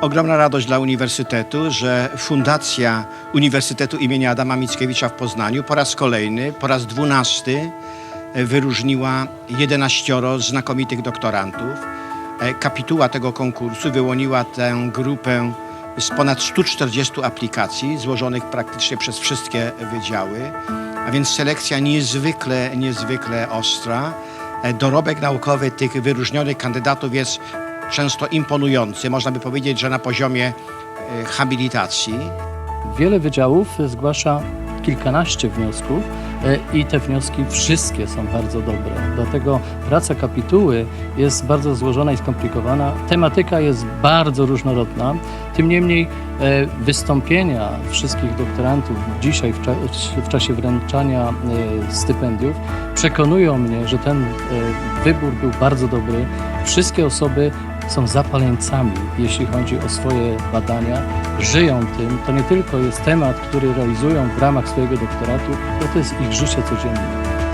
Ogromna radość dla Uniwersytetu, że Fundacja Uniwersytetu imienia Adama Mickiewicza w Poznaniu po raz kolejny, po raz dwunasty e, wyróżniła 11 znakomitych doktorantów. E, Kapituła tego konkursu wyłoniła tę grupę z ponad 140 aplikacji złożonych praktycznie przez wszystkie wydziały, a więc selekcja niezwykle, niezwykle ostra. E, Dorobek naukowy tych wyróżnionych kandydatów jest często imponujący. Można by powiedzieć, że na poziomie e, habilitacji. Wiele wydziałów zgłasza kilkanaście wniosków e, i te wnioski wszystkie są bardzo dobre. Dlatego praca kapituły jest bardzo złożona i skomplikowana. Tematyka jest bardzo różnorodna. Tym niemniej e, wystąpienia wszystkich doktorantów dzisiaj w, cza- w czasie wręczania stypendiów przekonują mnie, że ten wybór był bardzo dobry. Wszystkie osoby są zapaleńcami, jeśli chodzi o swoje badania, żyją tym. To nie tylko jest temat, który realizują w ramach swojego doktoratu, ale to jest ich życie codzienne.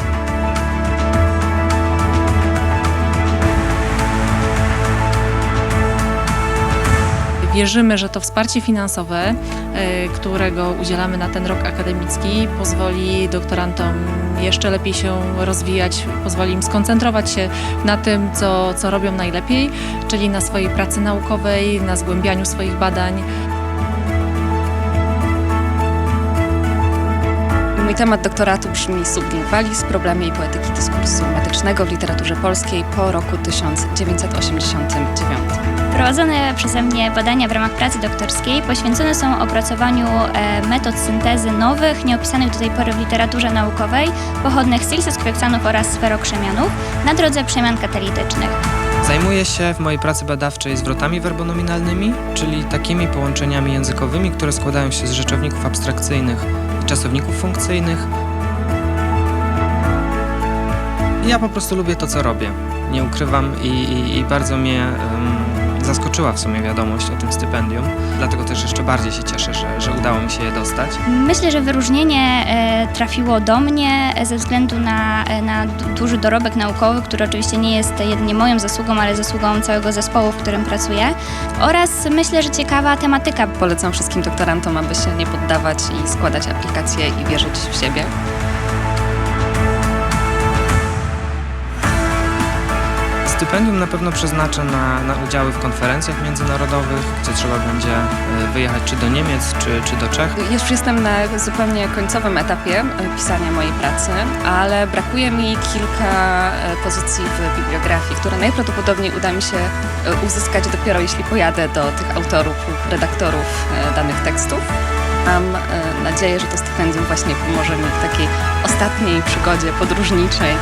Wierzymy, że to wsparcie finansowe, e, którego udzielamy na ten rok akademicki, pozwoli doktorantom jeszcze lepiej się rozwijać, pozwoli im skoncentrować się na tym, co, co robią najlepiej, czyli na swojej pracy naukowej, na zgłębianiu swoich badań. Mój temat doktoratu brzmi Sublim Wallis, problemy i poetyki dyskursu medycznego w literaturze polskiej po roku 1989. Prowadzone przeze mnie badania w ramach pracy doktorskiej poświęcone są opracowaniu e, metod syntezy nowych, nieopisanych do tej pory w literaturze naukowej, pochodnych z silseskwioksanów oraz sferokrzemianów na drodze przemian katalitycznych. Zajmuję się w mojej pracy badawczej zwrotami werbonominalnymi, czyli takimi połączeniami językowymi, które składają się z rzeczowników abstrakcyjnych i czasowników funkcyjnych. Ja po prostu lubię to, co robię. Nie ukrywam i, i, i bardzo mnie em, zaskoczyła w sumie wiadomość o tym stypendium. Dlatego też jeszcze bardziej się cieszę, że, że udało mi się je dostać. Myślę, że wyróżnienie e, trafiło do mnie e, ze względu na, e, na du- duży dorobek naukowy, który oczywiście nie jest jedynie moją zasługą, ale zasługą całego zespołu, w którym pracuję. Oraz myślę, że ciekawa tematyka, Polecam wszystkim doktorantom, aby się nie poddawać i składać aplikacje i wierzyć w siebie. Stypendium na pewno przeznaczę na, na udziały w konferencjach międzynarodowych, gdzie trzeba będzie e, wyjechać czy do Niemiec, czy, czy do Czech. Już jestem na zupełnie końcowym etapie e, pisania mojej pracy, ale brakuje mi kilka e, pozycji w bibliografii, które najprawdopodobniej uda mi się uzyskać dopiero jeśli pojadę do tych autorów redaktorów danych tekstów. Mam nadzieję, że to stypendium właśnie pomoże mi w takiej ostatniej przygodzie podróżniczej